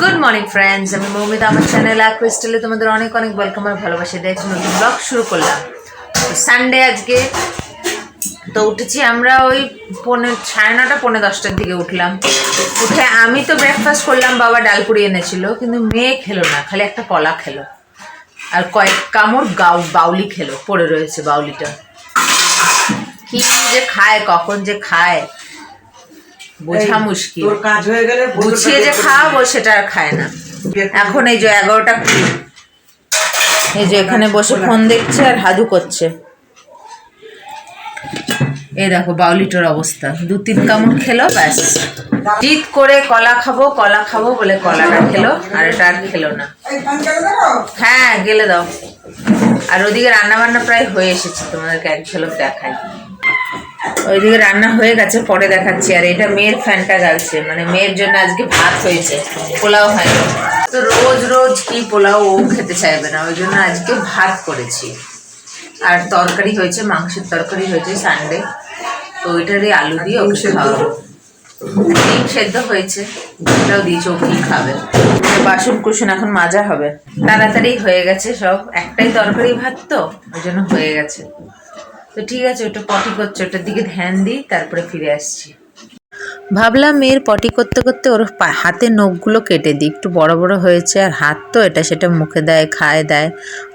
Good morning friends আমি মৌমিতা, আমার channel আর ক্রিস্টালে তোমাদের অনেক অনেক ওয়েলকাম আর ভালোবাসা দেখছি নতুন ব্লগ শুরু করলাম। সানডে আজকে, তো উঠেছি আমরা ওই পৌনে, সাড়ে নটা পৌনে দশটার দিকে উঠলাম। উঠে আমি তো ব্রেকফাস্ট করলাম, বাবা ডালপুরি এনেছিল, কিন্তু মেয়ে খেলো না, খালি একটা কলা খেলো। আর কয়েক কামড় গাউ, বাউলি খেলো, পড়ে রয়েছে বাউলিটা। কি যে খায়, কখন যে খায়। বোঝা মুশকিল। তোর কাজ হয়ে গেলে গুছিয়ে যে খাওয়াবো সেটা আর খায় না। এখন এই যে এগারোটা কুড়ি। এই যে এখানে বসে ফোন দেখছে আর হাদু করছে। এই দেখো বাউলিটোর অবস্থা। দু তিন কামড় খেলো ব্যাস। জিত করে কলা খাব কলা খাব বলে কলাটা খেলো আর এটা আর খেলো না। হ্যাঁ গেলে দাও। আর ওদিকে রান্না বান্না প্রায় হয়ে এসেছে তোমাদেরকে এক ঝলক দেখাই। ওইদিকে রান্না হয়ে গেছে পরে দেখাচ্ছি। আর এটা মেয়ের ফ্যানটা জ্বালছে মানে মেয়ের জন্য আজকে ভাত হয়েছে পোলাও হয়নি। তো রোজ রোজ কি পোলাও ও খেতে চাইবে না ওই জন্য আজকে ভাত করেছি। আর তরকারি হয়েছে মাংসের তরকারি হয়েছে সানডে তো ওইটারই আলু দিয়ে ওকে খাওয়াবো। ডিম সেদ্ধ হয়েছে ডিমটাও দিয়েছে কি খাবে। বাসন কুসন এখন মাজা হবে। তাড়াতাড়ি হয়ে গেছে সব একটাই তরকারি ভাত তো ওই জন্য হয়ে গেছে। তো ঠিক আছে, ওটা পটি করছে, ওটার দিকে ধ্যান দিই, তারপরে ফিরে আসছি। ভাবলাম মেয়ের পটি করতে করতে ওর হাতের নখগুলো কেটে দিই, একটু বড় বড় হয়েছে আর হাত তো এটা সেটা মুখে দেয়, খায় দেয়।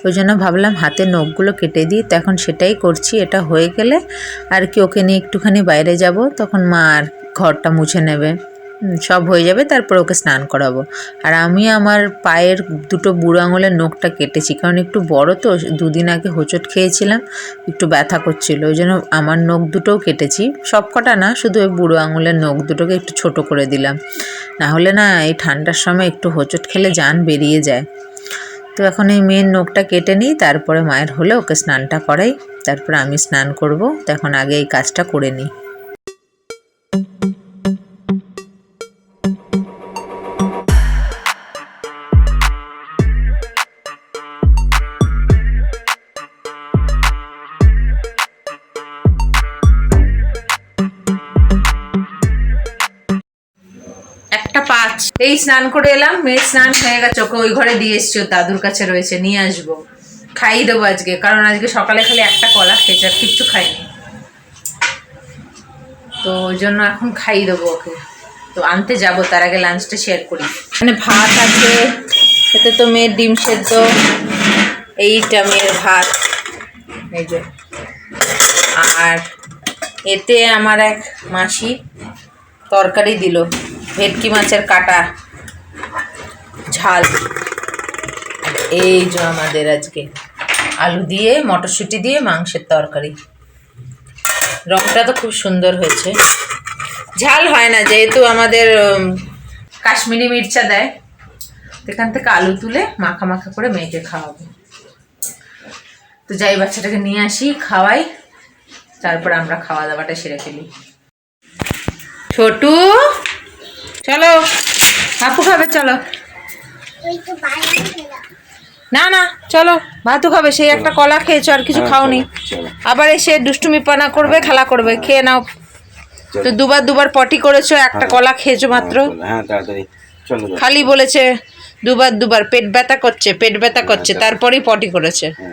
ওই জন্য ভাবলাম হাতের নখগুলো কেটে দিই, তো এখন সেটাই করছি, এটা হয়ে গেলে আর কি ওকে নিয়ে একটুখানি বাইরে যাব, তখন মা আর ঘরটা মুছে নেবে। সব হয়ে যাবে, তারপর ওকে স্নান করাবো। আর আমি আমার পায়ের দুটো বুড়ো আঙুলের নখটা কেটেছি, কারণ একটু বড় তো, দুদিন আগে হোঁচট খেয়েছিলাম, একটু ব্যথা করছিল, ওই জন্য আমার নখ দুটোও কেটেছি। সব কটা না, শুধু ওই বুড়ো আঙুলের নখ দুটোকে একটু ছোট করে দিলাম। না হলে না, এই ঠান্ডার সময় একটু হোঁচট খেলে যান বেরিয়ে যায়। তো এখন এই মেয়ের নখটা কেটে নিই, তারপরে মায়ের হলে ওকে স্নানটা করাই, তারপর আমি স্নান করব, তো এখন আগে এই কাজটা করে নিই। এই স্নান করে এলাম মেয়ের স্নান হয়ে গেছে, ওকে ওই ঘরে দিয়ে এসছি দাদুর কাছে রয়েছে, নিয়ে আসব। খাইয়ে দেবো আজকে, কারণ আজকে সকালে খালি একটা কলা খেয়েছে, আর কিচ্ছু খাইনি। তো ওই জন্য এখন খাইয়ে দেবো ওকে। তো আনতে যাব, তার আগে লাঞ্চটা শেয়ার করি। মানে ভাত আছে, এতে তো মেয়ের ডিম সেদ্ধ, এইটা মেয়ের ভাত। এই যে। আর এতে আমার এক মাসি তরকারি দিল। ভেটকি মাছের কাটা, ঝাল। এই যে আমাদের আজকে আলু দিয়ে, মটরশুঁটি দিয়ে মাংসের তরকারি। রংটা তো খুব সুন্দর হয়েছে। ঝাল হয় না, যেহেতু আমাদের কাশ্মীরি মির্চা দেয় এখান থেকে আলু তুলে মাখা মাখা করে মেয়েকে খাওয়াবো। তো যাই, বাচ্চাটাকে নিয়ে আসি, খাওয়াই, তারপর আমরা খাওয়া দাওয়াটা সেরে ফেলি। ছোটু চলো। আপু খাবে চলো। না না চলো। ভাতু খাবে সেই একটা কলা খেয়েছো আর কিছু খাওনি। আবার এসে দুষ্টুমি পানা করবে খেলা করবে খেয়ে নাও। তো দুবার দুবার পটি করেছ একটা কলা খেয়েছো মাত্র। হ্যাঁ যাও। খালি বলেছে দুবার দুবার পেট ব্যথা করছে পেট ব্যথা করছে তারপরেই পটি করেছে। হ্যাঁ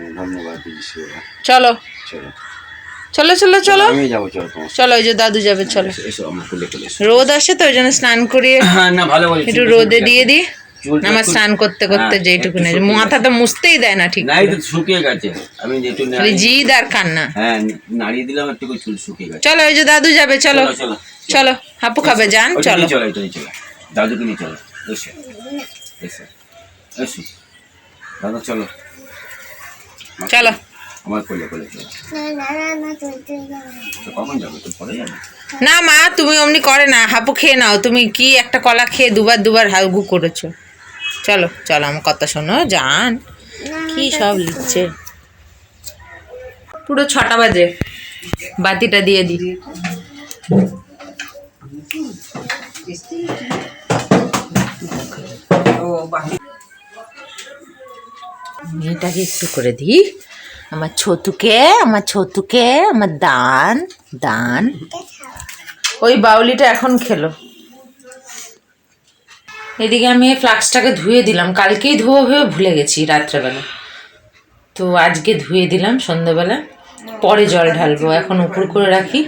চলো। চলো চলো চলো চলো। ওই যে দাদু যাবে চলো। রোদ আসে তো ওই জন্য স্নান করিয়ে হ্যাঁ একটু রোদে দিয়ে দিই। আমার স্নান করতে করতে হ্যাঁ, যেইটুকু নেই মাথা তো মুছতেই দেয় না ঠিক নাই তো শুকিয়ে গেছে আমি যেটু জিদ আর কান্না। হ্যাঁ নাড়িয়ে দিলাম একটু চুল শুকিয়ে গেছে। চলো ওই যে দাদু যাবে চলো। চলো হাপু খাবে যান চলো। চলো চলো। দাদুকে নিয়ে চলো এসো এসো এসো। দাদা চলো। চলো। আমার কোলে কোলে কখন যাবে? তো পরে যাবে। না মা তুমি অমনি করে না হাপু খেয়ে নাও। তুমি কি একটা কলা খেয়ে দুবার দুবার হাগু করেছ? চলো চলো আমার কথা শোনো যান কি সব লিখছে? পুরো ছটা বাজে। বাতিটা দিয়ে দিই ও মেয়েটাকে একটু করে দিই আমার ছতুকে আমার ছতুকে, আমার দান দান। ওই বাউলিটা এখন খেলো। এদিকে আমি ফ্লাক্সটাকে ধুয়ে দিলাম। কালকেই ধোয়া হয়ে ভুলে গেছি রাত্রেবেলা। তো আজকে ধুয়ে দিলাম সন্ধ্যাবেলা। পরে জল ঢালবো। এখন উপর করে রাখি।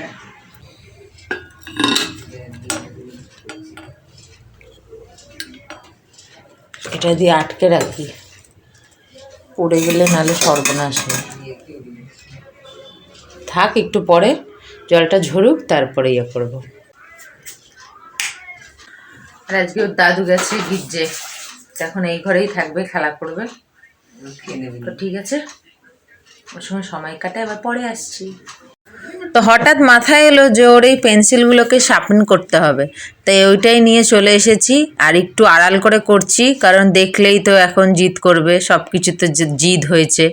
এটা দিয়ে আটকে রাখি। পড়ে গেলে নালে সর্বনাশ হয়। থাক একটু পরে জলটা ঝরুক তারপরে ইয়ে করব। আর আজকে ওর দাদু গেছে গির্জে। এখন এই ঘরেই থাকবে খেলা করবে। তো ঠিক আছে। ওর সময় সময় কাটায় আবার পরে আসছি। তো হঠাৎ মাথায় এলো যে ওর এই পেন্সিলগুলোকে শার্পেন করতে হবে। তাই ওইটাই নিয়ে চলে এসেছি, আর একটু আড়াল করে করছি, কারণ দেখলেই তো এখন জিদ করবে সব কিছুতে যে জিদ হয়েছে।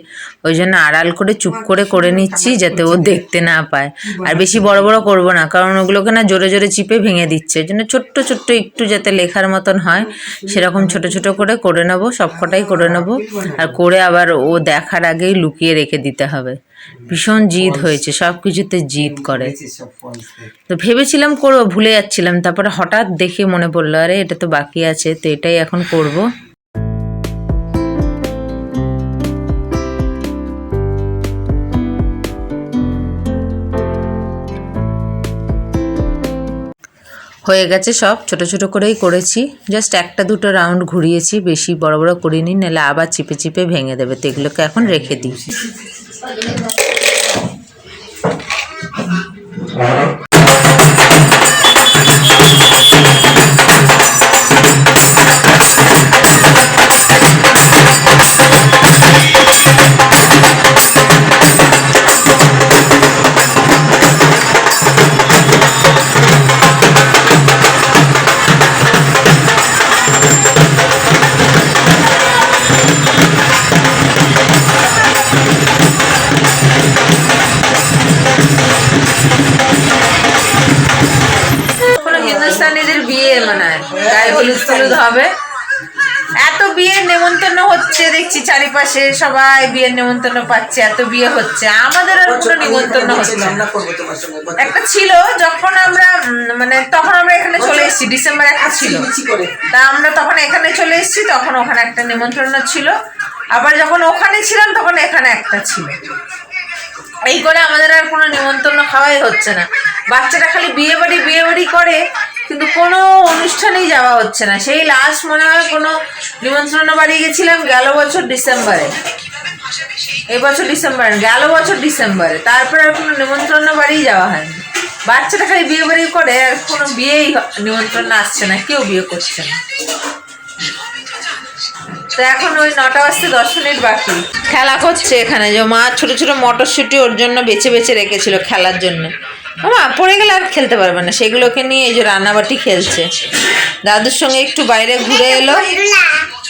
ওই জন্য আড়াল করে চুপ করে করে নিচ্ছি যাতে ও দেখতে না পায়। আর বেশি বড় বড় করব না, কারণ ওগুলোকে না জোরে জোরে চিপে ভেঙে দিচ্ছে। ওই জন্য ছোট্ট ছোট্ট একটু যাতে লেখার মতন হয়, সেরকম ছোট ছোট করে করে নেব, সবকটাই করে নেব। আর করে আবার ও দেখার আগেই লুকিয়ে রেখে দিতে হবে। ভীষণ জিদ হয়েছে সব কিছুতে জিদ করে। তো ভেবেছিলাম করব ভুলে যাচ্ছিলাম তারপরে হঠাৎ দেখে মনে পড়ল আরে এটা তো বাকি আছে তো এটাই এখন করব। হয়ে গেছে সব ছোট ছোট করেই করেছি। জাস্ট একটা দুটো রাউন্ড ঘুরিয়েছি বেশি বড় বড় করিনি নাহলে আবার চিপে চিপে ভেঙে দেবে তো এগুলোকে এখন রেখে দিই। では、「ラヴィット!」হলুদ টলুদ হবে। এত বিয়ের নেমন্তন্ন হচ্ছে দেখছি চারিপাশে সবাই বিয়ের নেমন্তন্ন পাচ্ছে এত বিয়ে হচ্ছে। আমাদের আর কোনো নেমন্তন্ন হচ্ছে না। রান্না করব তোমার সঙ্গে একটা ছিল যখন আমরা মানে তখন আমরা এখানে চলে এসেছি ডিসেম্বর একটা ছিল। তা আমরা তখন এখানে চলে এসেছি তখন ওখানে একটা নিমন্ত্রণ ছিল। আবার যখন ওখানে ছিলাম তখন এখানে একটা ছিল। এই করে আমাদের আর কোনো নিমন্ত্রণ খাওয়াই হচ্ছে না। বাচ্চারা খালি বিয়ে বাড়ি বিয়ে বাড়ি করে কিন্তু কোনো অনুষ্ঠানেই যাওয়া হচ্ছে না। সেই লাস্ট মনে হয় কোনো নিমন্ত্রণ বাড়ি গেছিলাম গেল বছর ডিসেম্বরে এবছর ডিসেম্বরে গেল বছর ডিসেম্বরে তারপরে আর কোনো নিমন্ত্রণ বাড়ি যাওয়া হয়নি। বাচ্চাটা খালি বিয়ে বাড়ি করে আর কোনো বিয়েই নিমন্ত্রণ আসছে না, কেউ বিয়ে করছে না। তো এখন ওই নটা বাজতে দশ মিনিট বাকি। খেলা করছে এখানে। যে মা ছোট ছোট মটরশুঁটি ওর জন্য বেছে বেছে রেখেছিল খেলার জন্য। মা পড়ে গেলে আর খেলতে পারবে না। সেগুলোকে নিয়ে এই যে রান্নাবাটি খেলছে। দাদুর সঙ্গে একটু বাইরে ঘুরে এলো।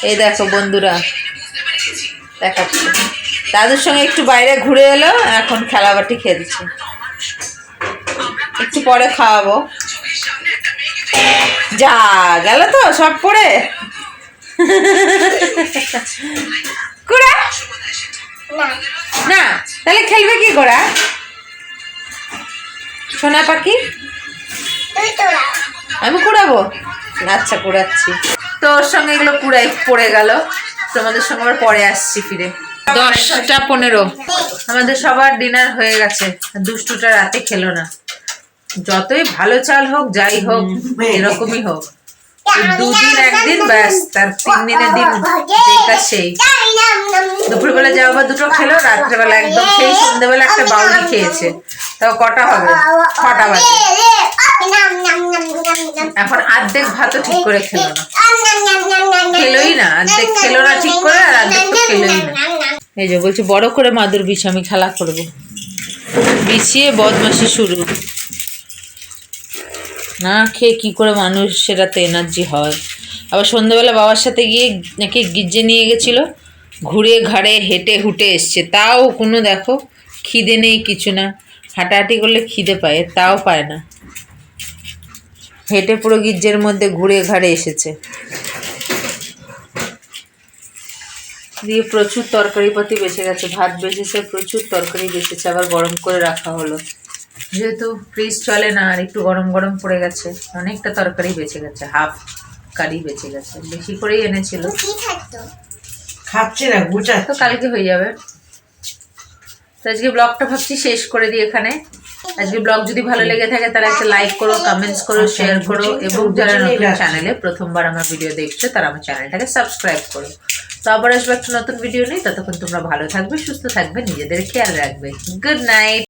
এই দেখো বন্ধুরা, দেখাচ্ছে। দাদুর সঙ্গে একটু বাইরে ঘুরে এলো, এখন খেলাবাটি খেলছে। একটু পরে খাওয়াবো। যা, গেল তো, সব কুড়া? না, তাহলে খেলবে কি করা সোনা পাখি? আমি কুড়াবো? আচ্ছা কুড়াচ্ছি। তো ওর সঙ্গে এগুলো কুড়াই পড়ে গেল। তোমাদের সঙ্গে আবার পরে আসছি ফিরে। দশটা পনেরো। আমাদের সবার ডিনার হয়ে গেছে। দুষ্টুটা রাতে খেলো না। যতই ভালো চাল হোক যাই হোক এরকমই হোক। দুদিন একদিন ব্যাস তার তিন দিনের দিন যেটা সেই দুপুরবেলা যাওয়া বা দুটো খেলো রাত্রেবেলা একদম সেই সন্ধ্যেবেলা একটা বাউলি খেয়েছে তাও কটা হবে ছটা বাজে এখন অর্ধেক ভাতও ঠিক করে খেলো না খেলোই না অর্ধেক খেলো না ঠিক করে আর অর্ধেক তো খেলোই না এই যে বলছি বড় করে মাদুর বিষ আমি খেলা করব বিছিয়ে বদমাসি শুরু না খেয়ে কি করে মানুষ সেটাতে এনার্জি হয়। আবার সন্ধ্যাবেলা বাবার সাথে গিয়ে নাকি গির্জে নিয়ে গেছিল, ঘুরে ঘাড়ে হেঁটে হুটে এসছে। তাও কোনো দেখো খিদে নেই কিছু না। হাঁটাহাঁটি করলে খিদে পায় তাও পায় না। হেঁটে পুরো গির্জের মধ্যে ঘুরে ঘাড়ে এসেছে। দিয়ে প্রচুর তরকারিপাতি বেঁচে গেছে, ভাত বেঁচেছে, প্রচুর তরকারি বেঁচেছে, আবার গরম করে রাখা হলো। যেহেতু ফ্রিজ চলে না আর একটু গরম গরম পড়ে গেছে অনেকটা তরকারি বেঁচে গেছে হাফ কারি বেঁচে গেছে বেশি করেই এনেছিল। খাচ্ছে? না তো কালকে হয়ে যাবে। তো আজকে ব্লগটা ভাবছি শেষ করে দিই এখানে। আজকে ব্লগ যদি ভালো লেগে থাকে তাহলে একটা লাইক করো কমেন্টস করো শেয়ার করো এবং যারা নতুন চ্যানেলে প্রথমবার আমার ভিডিও দেখছ তারা আমার চ্যানেলটাকে সাবস্ক্রাইব করো। তো আবার আসবে একটা নতুন ভিডিও নেই ততক্ষণ তোমরা ভালো থাকবে সুস্থ থাকবে নিজেদের খেয়াল রাখবে। Good night